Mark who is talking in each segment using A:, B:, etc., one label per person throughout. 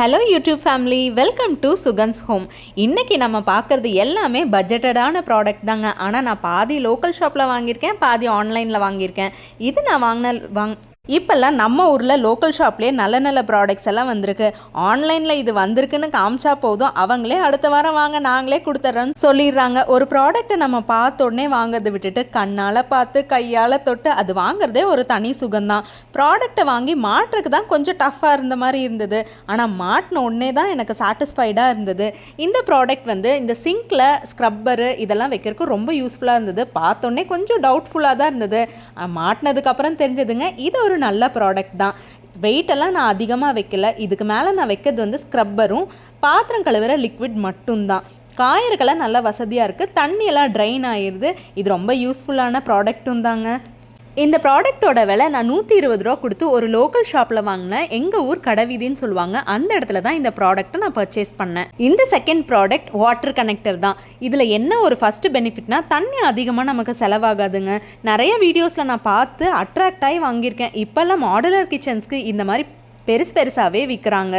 A: Hello YouTube family welcome to Sugan's home இன்றைக்கி நம்ம பார்க்குறது எல்லாமே பட்ஜெட்டடான ப்ராடக்ட் தாங்க. ஆனால் நான் பாதி லோக்கல் ஷாப்பில் வாங்கியிருக்கேன் பாதி ஆன்லைனில் வாங்கியிருக்கேன். இது நான் வாங்கின வாங் இப்போல்லாம் நம்ம ஊரில் லோக்கல் ஷாப்லேயே நல்ல நல்ல ப்ராடக்ட்ஸ் எல்லாம் வந்திருக்கு. ஆன்லைனில் இது வந்திருக்குன்னு காமிச்சா போதும். அவங்களே அடுத்த வாரம் வாங்க நாங்களே கொடுத்துட்றோன்னு சொல்லிடுறாங்க. ஒரு ப்ராடக்ட்டை நம்ம பார்த்த உடனே வாங்குறதை விட்டுட்டு கண்ணால் பார்த்து கையால் தொட்டு அது வாங்குறதே ஒரு தனி சுகம்தான். ப்ராடக்ட்டை வாங்கி மாட்டுறதுக்கு தான் கொஞ்சம் டஃப்பாக இருந்த மாதிரி இருந்தது. ஆனால் மாட்டின உடனே தான் எனக்கு சாட்டிஸ்ஃபைடாக இருந்தது. இந்த ப்ராடக்ட் வந்து இந்த சிங்க்கில் ஸ்க்ரப்பரு இதெல்லாம் வைக்கிறதுக்கு ரொம்ப யூஸ்ஃபுல்லாக இருந்தது. பார்த்தோன்னே கொஞ்சம் டவுட்ஃபுல்லாக தான் இருந்தது. மாட்டினதுக்கப்புறம் தெரிஞ்சதுங்க இது ஒரு நல்ல ப்ராடக்ட் தான். வெயிட்டெல்லாம் நான் அதிகமாக வைக்கல. இதுக்கு மேலே நான் வைக்கிறது வந்து ஸ்க்ரப்பரும் பாத்திரம் கழுவுற லிக்விட் மட்டும்தான். காயறக்கெல்லாம் நல்ல வசதியாக இருக்குது தண்ணியெல்லாம் ட்ரைன் ஆயிடுது இது ரொம்ப யூஸ்ஃபுல்லான ப்ராடக்ட்டும் தாங்க. இந்த ப்ராடக்ட்டோட விலை நான் நூற்றி இருபது ரூபா கொடுத்து ஒரு லோக்கல் ஷாப்பில் வாங்கினேன். எங்கள் ஊர் கடைவீதின்னு சொல்லுவாங்க. அந்த இடத்துல தான் இந்த ப்ராடக்ட்டை நான் பர்ச்சேஸ் பண்ணேன். இந்த செகண்ட் ப்ராடக்ட் வாட்டர் கனெக்டர் தான். இதில் என்ன ஒரு ஃபஸ்ட்டு பெனிஃபிட்னா தண்ணி அதிகமாக நமக்கு செலவாகாதுங்க. நிறைய வீடியோஸில் நான் பார்த்து அட்ராக்ட் ஆகி வாங்கியிருக்கேன். இப்போல்லாம் மாடுலர் கிச்சன்ஸ்க்கு இந்த மாதிரி பெருசு பெருசாகவே விற்கிறாங்க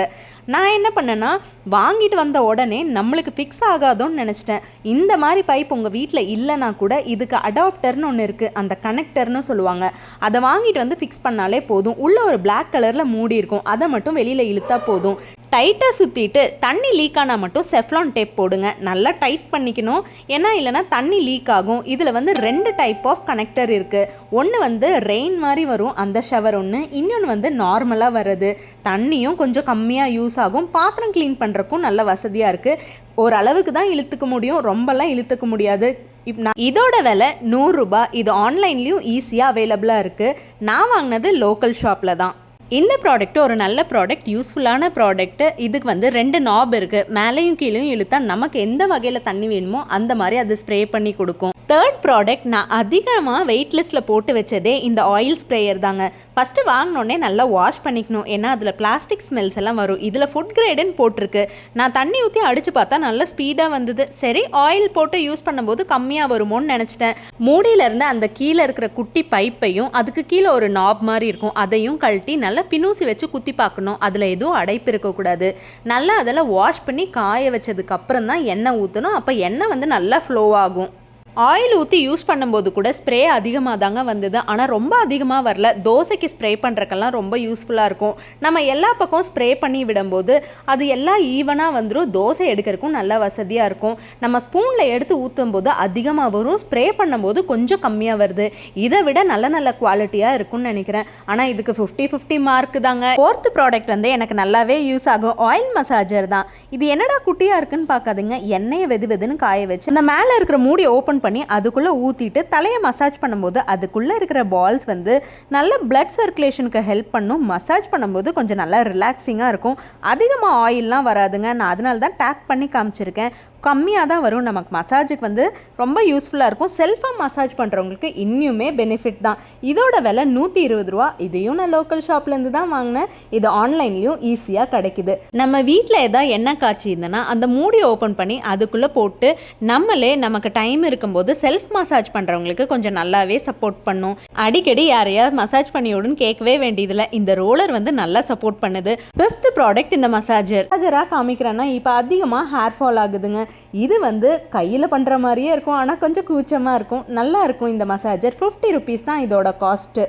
A: நான் என்ன பண்ணேன்னா வாங்கிட்டு வந்த உடனே நம்மளுக்கு ஃபிக்ஸ் ஆகாதோன்னு நினச்சிட்டேன். இந்த மாதிரி பைப் உங்கள் வீட்டில் இல்லைனா கூட இதுக்கு அடாப்டர்னு ஒன்று இருக்குது அந்த கனெக்டர்னு சொல்லுவாங்க. அதை வாங்கிட்டு வந்து ஃபிக்ஸ் பண்ணாலே போதும். உள்ளே ஒரு பிளாக் கலரில் மூடி இருக்கும் அதை மட்டும் வெளியில் இழுத்தா போதும். டைட்டாக சுற்றிட்டு தண்ணி லீக் ஆனால் மட்டும் செஃப்லான் டேப் போடுங்க. நல்லா டைட் பண்ணிக்கணும். ஏன்னா இல்லைனா தண்ணி லீக் ஆகும். இதில் வந்து ரெண்டு டைப் ஆஃப் கனெக்டர் இருக்குது ஒன்று வந்து ரெயின் மாதிரி வரும் அந்த ஷவர் ஒன்று இன்னொன்று வந்து நார்மலாக வர்றது. தண்ணியும் கொஞ்சம் கம்மியாக யூஸ் ஆகும். பாத்திரம் க்ளீன் பண்ணுறக்கும் நல்ல வசதியாக இருக்குது ஓரளவுக்கு தான் இழுத்துக்க முடியும். ரொம்பலாம் இழுத்துக்க முடியாது. இப் நான் இதோட விலை நூறுரூபா இது ஆன்லைன்லேயும் ஈஸியாக அவைலபிளாக இருக்குது நான் வாங்கினது லோக்கல் ஷாப்பில் தான். இந்த ப்ராடக்ட் ஒரு நல்ல ப்ராடக்ட் யூஸ்ஃபுல்லான ப்ராடக்ட் இதுக்கு வந்து ரெண்டு நாப் இருக்குது மேலேயும் கீழேயும் இழுத்தா நமக்கு எந்த வகையில் தண்ணி வேணுமோ அந்த மாதிரி அது ஸ்ப்ரே பண்ணி கொடுக்கும். தேர்ட் ப்ராடக்ட் நான் அதிகமாக வெயிட் லிஸ்ட்டில் போட்டு வச்சதே இந்த ஆயில் ஸ்ப்ரேயர் தாங்க. ஃபஸ்ட்டு வாங்கினோடனே நல்லா வாஷ் பண்ணிக்கணும். ஏன்னா அதில் பிளாஸ்டிக் ஸ்மெல்ஸ் எல்லாம் வரும். இதில் ஃபுட் கிரேடுன்னு போட்டிருக்கு. நான் தண்ணி ஊற்றி அடித்து பார்த்தா நல்லா ஸ்பீடாக வந்தது. சரி ஆயில் போட்டு யூஸ் பண்ணும்போது கம்மியாக வருமோன்னு நினச்சிட்டேன். மூடியிலேருந்து அந்த கீழே இருக்கிற குட்டி பைப்பையும் அதுக்கு கீழே ஒரு நாப் மாதிரி இருக்கும். அதையும் கழட்டி நல்லா பினூசி வச்சு குத்தி பார்க்கணும். அதில் எதுவும் அடைப்பு இருக்கக்கூடாது. நல்லா அதெல்லாம் வாஷ் பண்ணி காய வச்சதுக்கப்புறம் தான் எண்ணெய் ஊற்றணும் அப்போ எண்ணெய் வந்து நல்லா ஃப்ளோ ஆகும். ஆயில் ஊற்றி யூஸ் பண்ணும்போது கூட ஸ்ப்ரே அதிகமாக தாங்க வந்தது. ஆனால் ரொம்ப அதிகமாக வரல. தோசைக்கு ஸ்ப்ரே பண்ணுறக்கெல்லாம் ரொம்ப யூஸ்ஃபுல்லாக இருக்கும். நம்ம எல்லா பக்கம் ஸ்ப்ரே பண்ணி விடும்போது அது எல்லாம் ஈவனாக வந்துடும் தோசை எடுக்கிறதுக்கும் நல்ல வசதியாக இருக்கும். நம்ம ஸ்பூனில் எடுத்து ஊற்றும் போது அதிகமாக வரும். ஸ்ப்ரே பண்ணும்போது கொஞ்சம் கம்மியாக வருது. இதை விட நல்ல நல்ல குவாலிட்டியாக இருக்கும்னு நினைக்கிறேன். ஆனால் இதுக்கு ஃபிஃப்டி ஃபிஃப்டி மார்க் தாங்க. ஃபோர்த் ப்ராடக்ட் வந்து எனக்கு நல்லாவே யூஸ் ஆகும். ஆயில் மசாஜர் தான். இது என்னடா குட்டியாக இருக்குன்னு பார்க்காதீங்க. எண்ணெயை வெது வெதுன்னு காய வச்சு இந்த மேலே இருக்கிற மூடி ஓப்பன் பண்ணி அதுக்குள்ளே ஊற்றிட்டு தலையை மசாஜ் பண்ணும்போது அதுக்குள்ளே இருக்கிற பால்ஸ் வந்து நல்ல பிளட் சர்க்குலேஷனுக்கு ஹெல்ப் பண்ணும். மசாஜ் பண்ணும்போது கொஞ்சம் நல்லா ரிலாக்ஸிங்காக இருக்கும். அதிகமாக ஆயிலெலாம் வராதுங்க. நான் அதனால தான் டேக் பண்ணி காமிச்சிருக்கேன். கம்மியாக தான் வரும். நமக்கு மசாஜுக்கு வந்து ரொம்ப யூஸ்ஃபுல்லாக இருக்கும். செல்ஃபாக மசாஜ் பண்ணுறவங்களுக்கு இன்னுமே பெனிஃபிட் தான். இதோட விலை நூற்றி இருபது ரூபா. இதையும் நான் லோக்கல் ஷாப்லேருந்து தான் வாங்கினேன். இது ஆன்லைன்லேயும் ஈஸியாக கிடைக்குது. நம்ம வீட்டில் எதாவது எண்ணெய் காய்ச்சி இருந்தேன்னா அந்த மூடி ஓப்பன் பண்ணி அதுக்குள்ளே போட்டு நம்மளே நமக்கு டைம் இருக்கும்போது செல்ஃப் மசாஜ் பண்ணுறவங்களுக்கு கொஞ்சம் நல்லாவே சப்போர்ட் பண்ணும். அடிக்கடி யாரையாவது மசாஜ் பண்ணி விடுன்னு கேட்கவே வேண்டியதில்லை. இந்த ரோலர் வந்து நல்லா சப்போர்ட் பண்ணுது. ஃபிஃப்த் ப்ராடக்ட் இந்த மசாஜர் மசாஜராக காமிக்கிறேன்னா இப்போ அதிகமாக ஹேர் ஃபால் ஆகுதுங்க. இது வந்து கையில் பண்ணுற மாதிரியே இருக்கும் ஆனால் கொஞ்சம் கூச்சமாக இருக்கும். நல்லா இருக்கும் இந்த மசாஜர் ஃபிஃப்டி ருபீஸ் தான் இதோட காஸ்ட்டு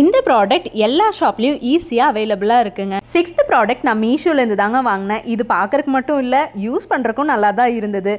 A: இந்த ப்ராடக்ட் எல்லா ஷாப்லேயும் ஈஸியாக அவைலபிளாக இருக்குங்க. சிக்ஸ்த் ப்ராடக்ட் நான் மீஷோலேருந்து தாங்க வாங்கினேன். இது பார்க்குறக்கு மட்டும் இல்லை யூஸ் பண்ணுறக்கும் நல்லா தான் இருந்தது.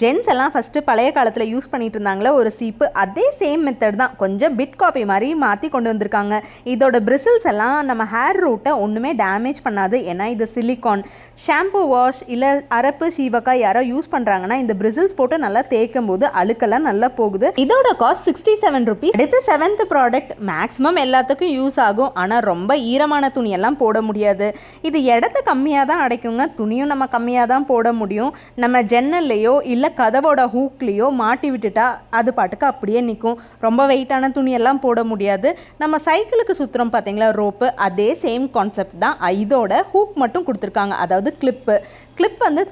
A: ஜென்ஸ் எல்லாம் ஃபஸ்ட்டு பழைய காலத்தில் யூஸ் பண்ணிட்டு இருந்தாங்களே ஒரு சீப்பு அதே சேம் மெத்தட் தான். கொஞ்சம் பிட் காப்பி மாதிரி மாற்றி கொண்டு வந்திருக்காங்க. இதோட பிரிசில்ஸ் எல்லாம் நம்ம ஹேர் ரூட்டை ஒன்றுமே டேமேஜ் பண்ணாது. ஏன்னா இது சிலிகான் ஷாம்பு வாஷ் இல்லை அரப்பு சீவக்காய் யாரோ யூஸ் பண்ணுறாங்கன்னா இந்த பிரிசில்ஸ் போட்டு நல்லா தேய்க்கும் போது அழுக்கெல்லாம் நல்லா போகுது. இதோட காஸ்ட் சிக்ஸ்டி செவன் ருபீஸ் அடுத்து செவன்த் ப்ராடக்ட் மேக்ஸிமம் எல்லாத்துக்கும் யூஸ் ஆகும். ஆனால் ரொம்ப ஈரமான துணியெல்லாம் போட முடியாது. இது இடத்த கம்மியாக தான் அடைக்குங்க. துணியும் நம்ம கம்மியாக தான் போட முடியும். நம்ம ஜன்னல்லையோ இல்லை இல்லை கதவோட ஹூக்லேயோ மாட்டி விட்டுட்டா அது பாட்டுக்கு அப்படியே நிற்கும் ரொம்ப வெயிட்டான துணியெல்லாம் போட முடியாது. நம்ம சைக்கிளுக்கு சுற்றுறோம் பார்த்தீங்களா ரோப்பு அதே சேம் கான்செப்ட் தான். இதோட ஹூக் மட்டும் கொடுத்துருக்காங்க. அதாவது கிளிப்பு கிளிப் வந்து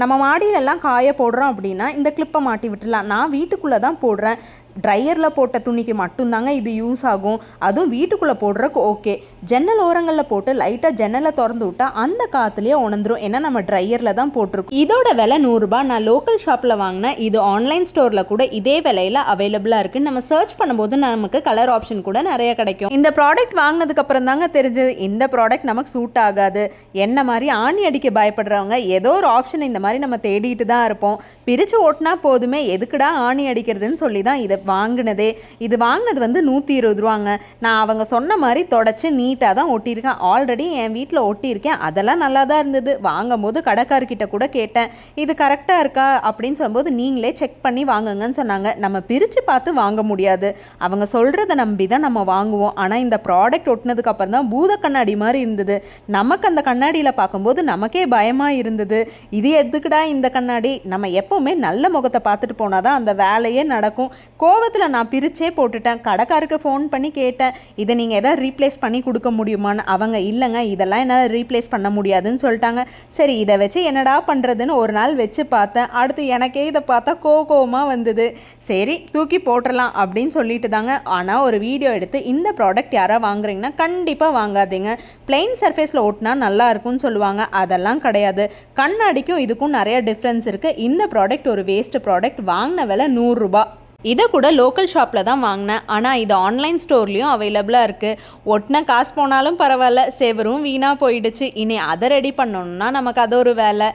A: நம்ம மாடியிலெல்லாம் காய போடுறோம் அப்படின்னா இந்த கிளிப்பை மாட்டி விட்டுடலாம். நான் வீட்டுக்குள்ளே தான் போடுறேன். ட்ரையரில் போட்ட துணிக்கு மட்டும்தாங்க இது யூஸ் ஆகும். அதுவும் வீட்டுக்குள்ளே போடுறக்கு ஓகே ஜன்னல் ஓரங்களில் போட்டு லைட்டாக ஜன்னலை திறந்து விட்டா அந்த காற்றுலேயே உணர்ந்துரும். ஏன்னா நம்ம ட்ரையரில் தான் போட்டிருக்கோம். இதோட விலை நூறுரூபா நான் லோக்கல் ஷாப்பில் வாங்கினேன் இது ஆன்லைன் ஸ்டோரில் கூட இதே விலையில் அவைலபிளாக இருக்குது நம்ம சர்ச் பண்ணும்போது நமக்கு கலர் ஆப்ஷன் கூட நிறைய கிடைக்கும். இந்த ப்ராடக்ட் வாங்கினதுக்கப்புறம் தாங்க தெரிஞ்சது. இந்த ப்ராடக்ட் நமக்கு சூட் ஆகாது. என்ன மாதிரி ஆணி அடிக்க பயப்படுறவங்க ஏதோ ஒரு ஆப்ஷன் இந்த மாதிரி நம்ம தேடிட்டு தான் இருப்போம். பிரித்து ஓட்டினா போதுமே. எதுக்குடா ஆணி அடிக்கிறதுன்னு சொல்லி தான் இதை வாங்கினதே. இது வாங்கினது வந்து நூற்றி இருபது ரூபாங்க. நான் அவங்க சொன்ன மாதிரி தொடச்சி நீட்டாக தான் ஒட்டியிருக்கேன். ஆல்ரெடி என் வீட்டில் ஒட்டியிருக்கேன். அதெல்லாம் நல்லா தான் இருந்தது. வாங்கும்போது கடைக்காரர்கிட்ட கூட கேட்டேன். இது கரெக்டாக இருக்கா? அப்படின்னு சொல்லும்போது நீங்களே செக் பண்ணி வாங்குங்கன்னு சொன்னாங்க. நம்ம பிரித்து பார்த்து வாங்க முடியாது. அவங்க சொல்கிறத நம்பி தான் நம்ம வாங்குவோம். ஆனால் இந்த ப்ராடக்ட் ஒட்டினதுக்கு அப்புறம் தான் பூத கண்ணாடி மாதிரி இருந்தது. நமக்கு அந்த கண்ணாடியில் பார்க்கும்போது நமக்கே பயமாக இருந்தது. இது எதுக்குடா இந்த கண்ணாடி? நம்ம எப்போவுமே நல்ல முகத்தை பார்த்துட்டு போனால் தான் அந்த வேலையே நடக்கும். கோ கோவத்தில் நான் பிரிச்சே போட்டுட்டேன். கடைக்காருக்கு ஃபோன் பண்ணி கேட்டேன். இதை நீங்கள் எதாவது ரீப்ளேஸ் பண்ணி கொடுக்க முடியுமான்னு? அவங்க இல்லைங்க இதெல்லாம் என்னால் ரீப்ளேஸ் பண்ண முடியாதுன்னு சொல்லிட்டாங்க. சரி இதை வச்சு என்னடா பண்ணுறதுன்னு ஒரு நாள் வச்சு பார்த்தேன். அடுத்து எனக்கே இதை பார்த்தா கோவமாக வந்தது. சரி தூக்கி போட்டுடலாம் அப்படின்னு சொல்லிட்டு தாங்க. ஆனால் ஒரு வீடியோ எடுத்து இந்த ப்ராடக்ட் யாராவது வாங்குறீங்கன்னா கண்டிப்பாக வாங்காதீங்க. பிளெயின் சர்ஃபேஸில் ஓட்டினா நல்லா இருக்கும்னு சொல்லுவாங்க. அதெல்லாம் கிடையாது. கண்ணாடிக்கும் இதுக்கும் நிறைய டிஃப்ரென்ஸ் இருக்குது இந்த ப்ராடக்ட் ஒரு வேஸ்ட் ப்ராடக்ட் வாங்கின விலை நூறுரூபா இதை கூட லோக்கல் ஷாப்பில் தான் வாங்கினேன். ஆனால் இது ஆன்லைன் ஸ்டோர்லேயும் அவைலபிளாக இருக்குது ஒட்டின காசு போனாலும் பரவாயில்ல சேவரும் வீணாக போயிடுச்சு. இனி அதை ரெடி பண்ணணும்னா நமக்கு அது ஒரு வேலை.